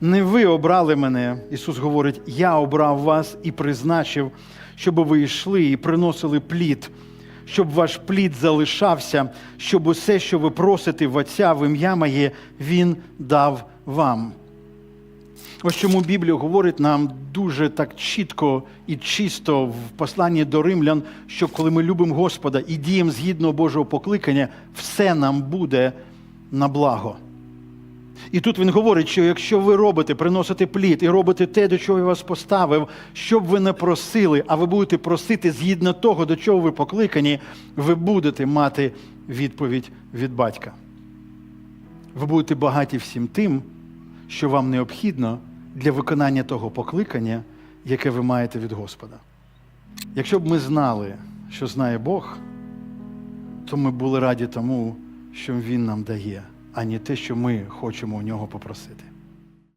Не ви обрали мене, Ісус говорить, я обрав вас і призначив, щоб ви йшли і приносили плід, щоб ваш плід залишався, щоб усе, що ви просите в Отця в ім'я моє, Він дав вам. Ось чому Біблія говорить нам дуже так чітко і чисто в посланні до римлян, що коли ми любимо Господа і діємо згідно Божого покликання, все нам буде на благо. І тут він говорить, що якщо ви робите, приносите плід і робите те, до чого я вас поставив, що б ви не просили, а ви будете просити згідно того, до чого ви покликані, ви будете мати відповідь від батька. Ви будете багаті всім тим, що вам необхідно для виконання того покликання, яке ви маєте від Господа. Якщо б ми знали, що знає Бог, то ми були раді тому, що Він нам дає, а не те, що ми хочемо у нього попросити.